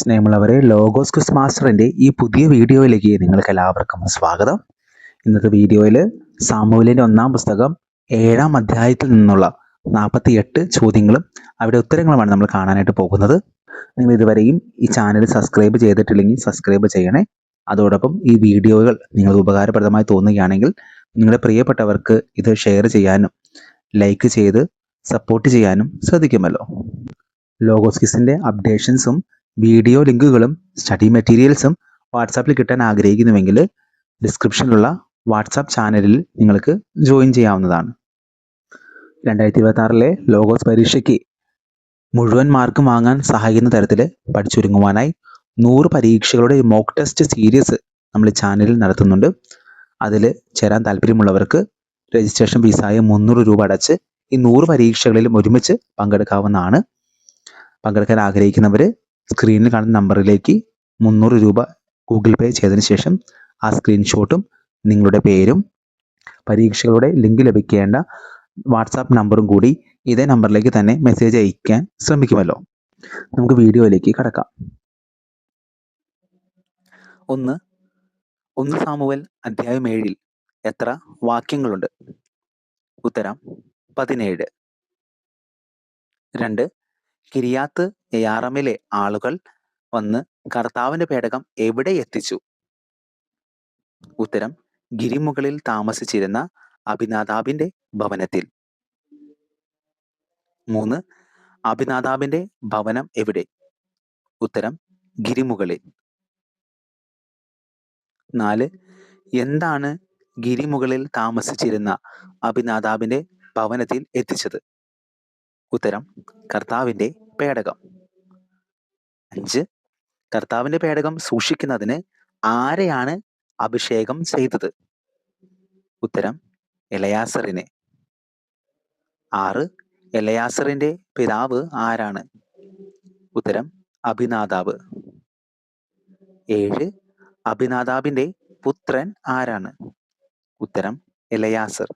സ്നേഹമുള്ളവരെ logos quiz മാസ്റ്ററിന്റെ ഈ പുതിയ വീഡിയോയിലേക്ക് നിങ്ങൾക്ക് എല്ലാവർക്കും സ്വാഗതം. ഇന്നത്തെ വീഡിയോയിൽ സാമൂലിന്റെ ഒന്നാം പുസ്തകം ഏഴാം അധ്യായത്തിൽ നിന്നുള്ള നാൽപ്പത്തി എട്ട് ചോദ്യങ്ങളും അവിടെ ഉത്തരങ്ങളുമാണ് നമ്മൾ കാണാനായിട്ട് പോകുന്നത്. നിങ്ങൾ ഇതുവരെയും ഈ ചാനൽ സബ്സ്ക്രൈബ് ചെയ്തിട്ടില്ലെങ്കിൽ സബ്സ്ക്രൈബ് ചെയ്യണേ. അതോടൊപ്പം ഈ വീഡിയോകൾ നിങ്ങൾക്ക് ഉപകാരപ്രദമായി തോന്നുകയാണെങ്കിൽ നിങ്ങളുടെ പ്രിയപ്പെട്ടവർക്ക് ഇത് ഷെയർ ചെയ്യാനും ലൈക്ക് ചെയ്ത് സപ്പോർട്ട് ചെയ്യാനും ശ്രദ്ധിക്കുമല്ലോ. ലോഗോസ് ക്വിസിന്റെ അപ്ഡേഷൻസും വീഡിയോ ലിങ്കുകളും സ്റ്റഡി മെറ്റീരിയൽസും വാട്സാപ്പിൽ കിട്ടാൻ ആഗ്രഹിക്കുന്നുവെങ്കിൽ ഡിസ്ക്രിപ്ഷനിലുള്ള വാട്സാപ്പ് ചാനലിൽ നിങ്ങൾക്ക് ജോയിൻ ചെയ്യാവുന്നതാണ്. രണ്ടായിരത്തി ഇരുപത്തി ആറിലെ ലോഗോസ് പരീക്ഷയ്ക്ക് മുഴുവൻ മാർക്ക് വാങ്ങാൻ സഹായിക്കുന്ന തരത്തിൽ പഠിച്ചൊരുങ്ങുവാനായി നൂറ് പരീക്ഷകളുടെ മോക്ക് ടെസ്റ്റ് സീരീസ് നമ്മൾ ചാനലിൽ നടത്തുന്നുണ്ട്. അതിൽ ചേരാൻ താല്പര്യമുള്ളവർക്ക് രജിസ്ട്രേഷൻ ഫീസായ മുന്നൂറ് രൂപ അടച്ച് ഈ നൂറ് പരീക്ഷകളിലും ഒരുമിച്ച് പങ്കെടുക്കാവുന്നതാണ്. പങ്കെടുക്കാൻ ആഗ്രഹിക്കുന്നവർ സ്ക്രീനിൽ കാണുന്ന നമ്പറിലേക്ക് മുന്നൂറ് രൂപ ഗൂഗിൾ പേ ചെയ്തതിന് ശേഷം ആ സ്ക്രീൻഷോട്ടും നിങ്ങളുടെ പേരും പരീക്ഷകളുടെ ലിങ്ക് ലഭിക്കേണ്ട വാട്സാപ്പ് നമ്പറും കൂടി ഇതേ നമ്പറിലേക്ക് തന്നെ മെസ്സേജ് അയക്കാൻ ശ്രമിക്കുമല്ലോ. നമുക്ക് വീഡിയോയിലേക്ക് കടക്കാം. ഒന്ന് ഒന്ന് സാമുവൽ അധ്യായം ഏഴിൽ എത്ര വാക്യങ്ങളുണ്ട്? ഉത്തരം പതിനേഴ്. രണ്ട് കിരിയാത്ത് യാറമിലെ ആളുകൾ വന്ന് കർത്താവിന്റെ പേടകം എവിടെ എത്തിച്ചു? ഉത്തരം ഗിരിമുകളിൽ താമസിച്ചിരുന്ന അഭിനാതാബിന്റെ ഭവനത്തിൽ. മൂന്ന് അഭിനാതാബിന്റെ ഭവനം എവിടെ? ഉത്തരം ഗിരിമുകളിൽ. നാല് എന്താണ് ഗിരിമുകളിൽ താമസിച്ചിരുന്ന അഭിനാതാബിന്റെ ഭവനത്തിൽ എത്തിച്ചത്? ഉത്തരം കർത്താവിന്റെ പേടകം. അഞ്ച് കർത്താവിന്റെ പേടകം സൂക്ഷിക്കുന്നതിന് ആരെയാണ് അഭിഷേകം ചെയ്തത്? ഉത്തരം എലയാസറിനെ. ആറ് എലയാസറിന്റെ പിതാവ് ആരാണ്? ഉത്തരം അഭിനാതാവ് ഏഴ് അഭിനാദാബിന്റെ പുത്രൻ ആരാണ്? ഉത്തരം എലയാസർ.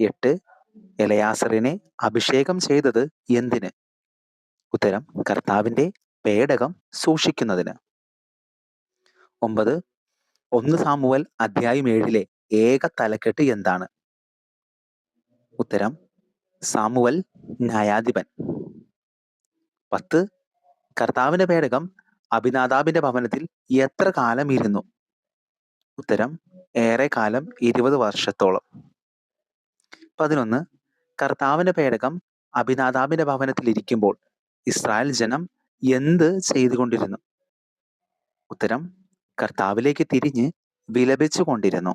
എട്ട് എലയാസറിനെ അഭിഷേകം ചെയ്തത് എന്തിന്? ഉത്തരം കർത്താവിന്റെ പേടകം സൂക്ഷിക്കുന്നതിന്. ഒമ്പത് ഒന്ന് സാമുവൽ അധ്യായം ഏഴിലെ ഏക തലക്കെട്ട് എന്താണ്? ഉത്തരം സാമുവൽ ന്യായാധിപൻ. പത്ത് കർത്താവിന്റെ പേടകം അഭിനാദാബിന്റെ ഭവനത്തിൽ എത്ര കാലം ഇരുന്നു? ഉത്തരം ഏറെ കാലം ഇരുപത് വർഷത്തോളം. പതിനൊന്ന് കർത്താവിന്റെ പേടകം അഭിനാതാബിന്റെ ഭവനത്തിൽ ഇരിക്കുമ്പോൾ ഇസ്രായേൽ ജനം എന്ത് ചെയ്തുകൊണ്ടിരുന്നു? ഉത്തരം കർത്താവിലേക്ക് തിരിഞ്ഞ് വിലപിച്ചു കൊണ്ടിരുന്നു.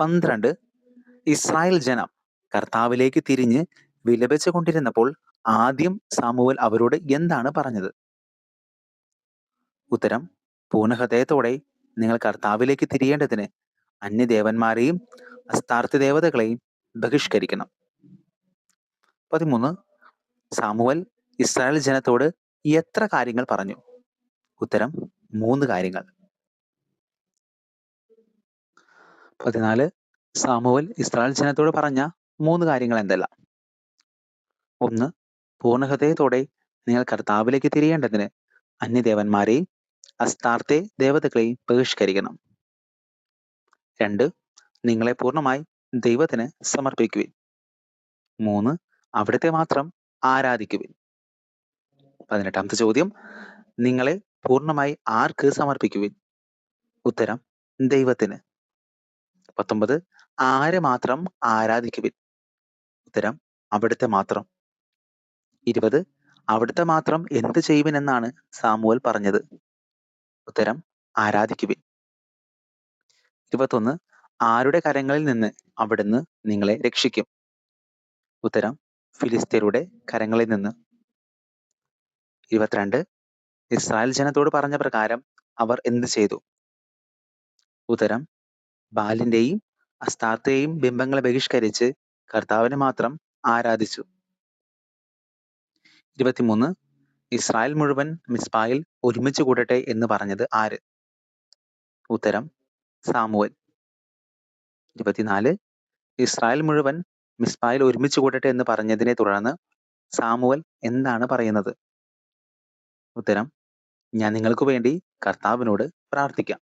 പന്ത്രണ്ട് ഇസ്രായേൽ ജനം കർത്താവിലേക്ക് തിരിഞ്ഞ് വിലപിച്ചു കൊണ്ടിരുന്നപ്പോൾ ആദ്യം സാമുവൽ അവരോട് എന്താണ് പറഞ്ഞത്? ഉത്തരം പൂർണഹൃദയത്തോടെ നിങ്ങൾ കർത്താവിലേക്ക് തിരിയേണ്ടതിന് അന്യദേവന്മാരെയും അസ്ഥാർത്ഥ ദേവതകളെയും ബഹിഷ്കരിക്കണം. പതിമൂന്ന് സാമുവൽ ഇസ്രായേൽ ജനത്തോട് എത്ര കാര്യങ്ങൾ പറഞ്ഞു? ഉത്തരം മൂന്ന് കാര്യങ്ങൾ. പതിനാല് സാമുവൽ ഇസ്രായേൽ ജനത്തോട് പറഞ്ഞ മൂന്ന് കാര്യങ്ങൾ എന്തെല്ലാം? ഒന്ന് പൂർണഹൃദയത്തോടെ നിങ്ങൾ കർത്താവിലേക്ക് തിരിയേണ്ടതിന് അന്യദേവന്മാരെയും അസ്താർത്തെ ദേവതകളെയും ബഹിഷ്കരിക്കണം. രണ്ട് നിങ്ങളെ പൂർണമായി ദൈവത്തിന് സമർപ്പിക്കുവിൻ. മൂന്ന് അവിടുത്തെ മാത്രം ആരാധിക്കുവിൻ. പതിനെട്ടാമത്തെ ചോദ്യം നിങ്ങളെ പൂർണമായി ആർക്ക് സമർപ്പിക്കുവിൻ? ഉത്തരം ദൈവത്തിന്. പത്തൊമ്പത് ആരെ മാത്രം ആരാധിക്കുവിൻ? ഉത്തരം അവിടുത്തെ മാത്രം. ഇരുപത് അവിടുത്തെ മാത്രം എന്ത് ചെയ്യുവിൻ എന്നാണ് സാമുവൽ പറഞ്ഞത്? ഉത്തരം ആരാധിക്കുവിൻ. ഇരുപത്തൊന്ന് ആരുടെ കരങ്ങളിൽ നിന്ന് അവിടുന്ന് നിങ്ങളെ രക്ഷിക്കും? ഉത്തരം ഫിലിസ്തീനയുടെ കരങ്ങളിൽ നിന്ന്. ഇരുപത്തിരണ്ട് ഇസ്രായേൽ ജനത്തോട് പറഞ്ഞ പ്രകാരം അവർ എന്ത് ചെയ്തു? ഉത്തരം ബാലിന്റെയും അസ്താർത്തയെയും ബിംബങ്ങളെ ബഹിഷ്കരിച്ച് കർത്താവിനെ മാത്രം ആരാധിച്ചു. ഇരുപത്തിമൂന്ന് ഇസ്രായേൽ മുഴുവൻ മിസ്ബായിൽ ഒരുമിച്ച് കൂടട്ടെ എന്ന് പറഞ്ഞത് ആര്? ഉത്തരം സാമുവൽ. ഇരുപത്തിനാല്. ഇസ്രായേൽ മുഴുവൻ മിസ്ബായിൽ ഒരുമിച്ച് കൂടട്ടെ എന്ന് പറഞ്ഞതിനെ തുടർന്ന് സാമുവൽ എന്താണ് പറയുന്നത്? ഉത്തരം ഞാൻ നിങ്ങൾക്ക് വേണ്ടി കർത്താവിനോട് പ്രാർത്ഥിക്കാം.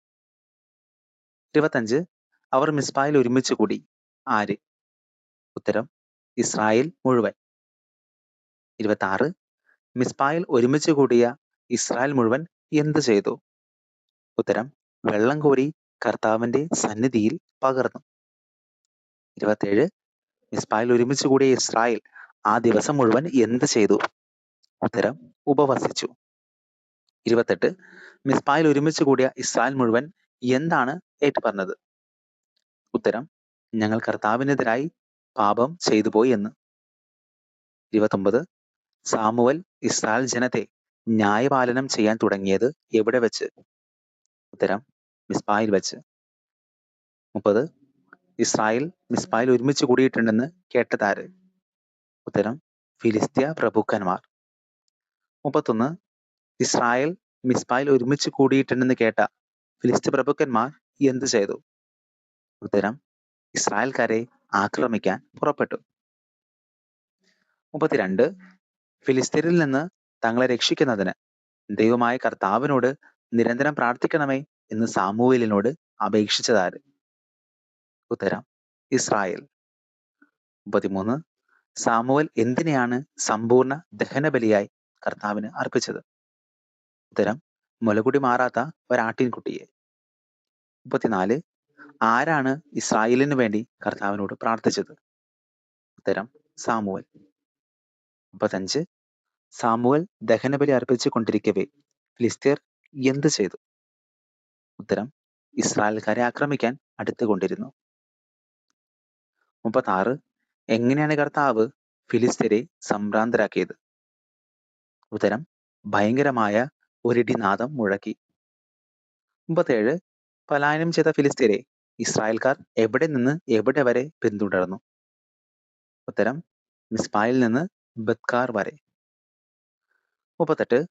ഇരുപത്തഞ്ച് അവർ മിസ്ബായിൽ ഒരുമിച്ച് കൂടി. ആര്? ഉത്തരം ഇസ്രായേൽ മുഴുവൻ. ഇരുപത്തി ആറ് മിസ്ബായിൽ ഒരുമിച്ച് കൂടിയ ഇസ്രായേൽ മുഴുവൻ എന്ത് ചെയ്തു? ഉത്തരം വെള്ളം കോരി കർത്താവിന്റെ സന്നിധിയിൽ പകർന്നു. ഇരുപത്തേഴ് മിസ്ബായിൽ ഒരുമിച്ച് കൂടിയ ഇസ്രായേൽ ആ ദിവസം മുഴുവൻ എന്ത് ചെയ്തു? ഉത്തരം ഉപവസിച്ചു. ഇരുപത്തെട്ട് മിസ്ബായിൽ ഒരുമിച്ച് കൂടിയ ഇസ്രായേൽ മുഴുവൻ എന്താണ് ഏറ്റുപറഞ്ഞത്? ഉത്തരം ഞങ്ങൾ കർത്താവിനെതിരായി പാപം ചെയ്തു പോയി എന്ന്. ഇരുപത്തൊമ്പത് സാമുവൽ ഇസ്രായേൽ ജനത്തെ ന്യായപാലനം ചെയ്യാൻ തുടങ്ങിയത് എവിടെ വെച്ച്? ഉത്തരം മിസ്ബായിൽ വെച്ച്. മുപ്പത് ഇസ്രായേൽ മിസ്ബായിൽ ഒരുമിച്ച് കൂടിയിട്ടുണ്ടെന്ന് കേട്ടതാര്? ഉത്തരം ഫിലിസ്തീയ പ്രഭുക്കന്മാർ. മുപ്പത്തൊന്ന് ഇസ്രായേൽ മിസ്ബായിൽ ഒരുമിച്ച് കൂടിയിട്ടുണ്ടെന്ന് കേട്ട ഫിലിസ്തീയ പ്രഭുക്കന്മാർ എന്ത് ചെയ്തു? ഉത്തരം ഇസ്രായേൽക്കാരെ ആക്രമിക്കാൻ പുറപ്പെട്ടു. മുപ്പത്തിരണ്ട് ഫിലിസ്തീനിൽ നിന്ന് തങ്ങളെ രക്ഷിക്കുന്നതിന് ദൈവമായ കർത്താവിനോട് നിരന്തരം പ്രാർത്ഥിക്കണമേ എന്ന് സാമൂവേലിനോട് അപേക്ഷിച്ചതാര്? ഉത്തരം. ഇസ്രായേൽ. മുപ്പത്തിമൂന്ന്. സാമുവൽ എന്തിനെയാണ് സമ്പൂർണ ദഹനബലിയായി കർത്താവിന് അർപ്പിച്ചത്? ഉത്തരം മുലകുടി മാറാത്ത ഒരാട്ടിൻകുട്ടിയെ. മുപ്പത്തിനാല്. ആരാണ് ഇസ്രായേലിന് വേണ്ടി കർത്താവിനോട് പ്രാർത്ഥിച്ചത്? ഉത്തരം സാമുവൽ. മുപ്പത്തഞ്ച്. സാമുവൽ ദഹനബലി അർപ്പിച്ചു കൊണ്ടിരിക്കവേ ഫിലിസ്തീർ എന്ത് ചെയ്തു? ഉത്തരം ഇസ്രായേൽക്കാരെ ആക്രമിക്കാൻ അടുത്തുകൊണ്ടിരുന്നു. മുപ്പത്താറ്. എങ്ങനെയാണ് കർത്താവ് ഫിലിസ്തീനെ സംഭ്രാന്തരാക്കിയത്? ഉത്തരം ഭയങ്കരമായ ഒരിടിനാദം മുഴക്കി. മുപ്പത്തേഴ് പലായനം ചെയ്ത ഫിലിസ്തീനെ ഇസ്രായേൽക്കാർ എവിടെ നിന്ന് എവിടെ വരെ പിന്തുടർന്നു? ഉത്തരം മിസ്ബായിൽ നിന്ന് ബത്കാർ വരെ. മുപ്പത്തെട്ട്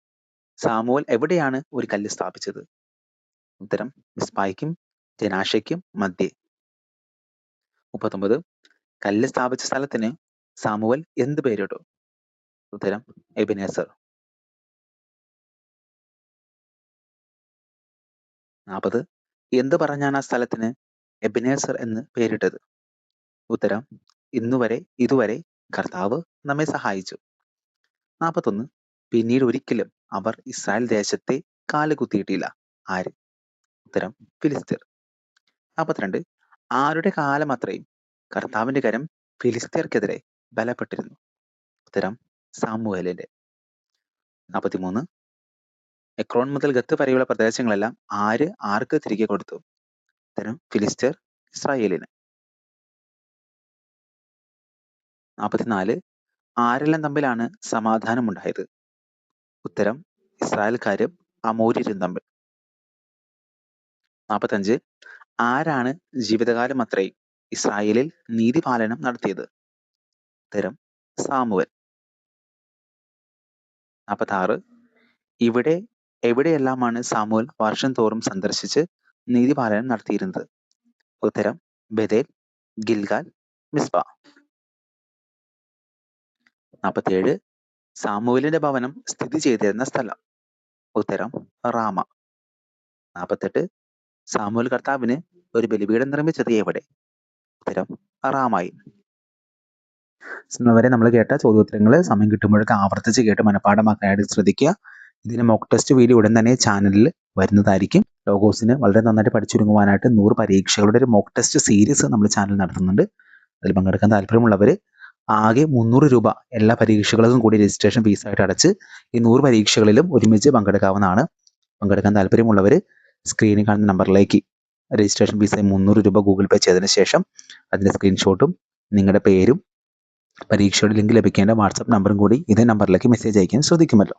സാമുവൽ എവിടെയാണ് ഒരു കല്ല് സ്ഥാപിച്ചത്? ഉത്തരം മിസ്ബായിക്കും ജനാശയ്ക്കും മധ്യേ. മുപ്പത്തൊമ്പത് കല്ല് സ്ഥാപിച്ച സ്ഥലത്തിന് സാമുവൽ എന്ത് പേരിട്ടു? ഉത്തരം എബിനേസർ. നാൽപ്പത് എന്ത് പറഞ്ഞാണ് ആ സ്ഥലത്തിന് എബിനേസർ എന്ന് പേരിട്ടത്? ഉത്തരം ഇന്നുവരെ ഇതുവരെ കർത്താവ് നമ്മെ സഹായിച്ചു. നാൽപ്പത്തൊന്ന് പിന്നീട് ഒരിക്കലും അവർ ഇസ്രായേൽ ദേശത്തെ കാലുകുത്തിയിട്ടില്ല ആര്? ഉത്തരം ഫിലിസ്തീർ. നാൽപ്പത്തിരണ്ട് ആരുടെ കാലം അത്രയും? കർത്താവിന്റെ കരം ഫിലിസ്തീർക്കെതിരെ ബലപ്പെട്ടിരുന്നു. ഉത്തരം സാമുവേലിന്റെ. നാൽപ്പത്തിമൂന്ന്. എക്രോൺ മുതൽ ഗത്ത് വരെയുള്ള പ്രദേശങ്ങളെല്ലാം ആര് ആർക്ക് തിരികെ കൊടുത്തു? ഉത്തരം ഫിലിസ്തീർ ഇസ്രായേലിന്. നാൽപ്പത്തിനാല്. ആരെല്ലാം തമ്മിലാണ് സമാധാനം ഉണ്ടായത് ഉത്തരം ഇസ്രായേൽക്കാരും അമൂര്യരും തമ്മിൽ. നാൽപ്പത്തഞ്ച്. ആരാണ് ജീവിതകാലം അത്രയും ഇസ്രായേലിൽ നീതിപാലനം നടത്തിയത്. ഉത്തരം സാമുവൽ. നാൽപ്പത്തി ഇവിടെ എവിടെയെല്ലാമാണ് സാമുവൽ വർഷം തോറും സന്ദർശിച്ച് നീതിപാലനം നടത്തിയിരുന്നത്? ഉത്തരം ബദേൽ ഗിൽഗാൽ മിസ്ബ. നാൽപ്പത്തിയേഴ് സാമുവലിന്റെ ഭവനം സ്ഥിതി ചെയ്തിരുന്ന സ്ഥലം. ഉത്തരം റാമ. നാൽപ്പത്തെട്ട് സാമുവൽ കർത്താവിന് ഒരു ബലിപീഠം നിർമ്മിച്ചത് എവിടെ? ഉത്തരം റാമായി വരെ നമ്മൾ കേട്ട ചോദ്യോത്തരങ്ങൾ സമയം കിട്ടുമ്പോഴൊക്കെ ആവർത്തിച്ച് കേട്ട് മനഃപ്പാഠമാക്കാനായിട്ട് ശ്രദ്ധിക്കുക. ഇതിന് മോക്ക് ടെസ്റ്റ് വീഡിയോ ഉടൻ തന്നെ ചാനലിൽ വരുന്നതായിരിക്കും. ലോഗോസിന് വളരെ നന്നായിട്ട് പഠിച്ചുരുങ്ങുവാനായിട്ട് നൂറ് പരീക്ഷകളുടെ ഒരു മോക്ക് ടെസ്റ്റ് സീരീസ് നമ്മൾ ചാനൽ നടത്തുന്നുണ്ട്. അതിൽ പങ്കെടുക്കാൻ താല്പര്യമുള്ളവർ ആകെ മുന്നൂറ് രൂപ എല്ലാ പരീക്ഷകൾക്കും കൂടി രജിസ്ട്രേഷൻ ഫീസായിട്ട് അടച്ച് ഈ നൂറ് പരീക്ഷകളിലും ഒരുമിച്ച് പങ്കെടുക്കാവുന്നതാണ്. പങ്കെടുക്കാൻ താല്പര്യമുള്ളവർ സ്ക്രീനിൽ കാണുന്ന നമ്പറിലേക്ക് രജിസ്ട്രേഷൻ ഫീസായി മുന്നൂറ് രൂപ ഗൂഗിൾ പേ ചെയ്തതിന് ശേഷം അതിന്റെ സ്ക്രീൻഷോട്ടും നിങ്ങളുടെ പേരും പരീക്ഷയുടെ ലിങ്ക് ലഭിക്കേണ്ട വാട്സപ്പ് നമ്പറും കൂടി ഇതേ നമ്പറിലേക്ക് മെസ്സേജ് അയക്കാൻ ശ്രദ്ധിക്കുമല്ലോ.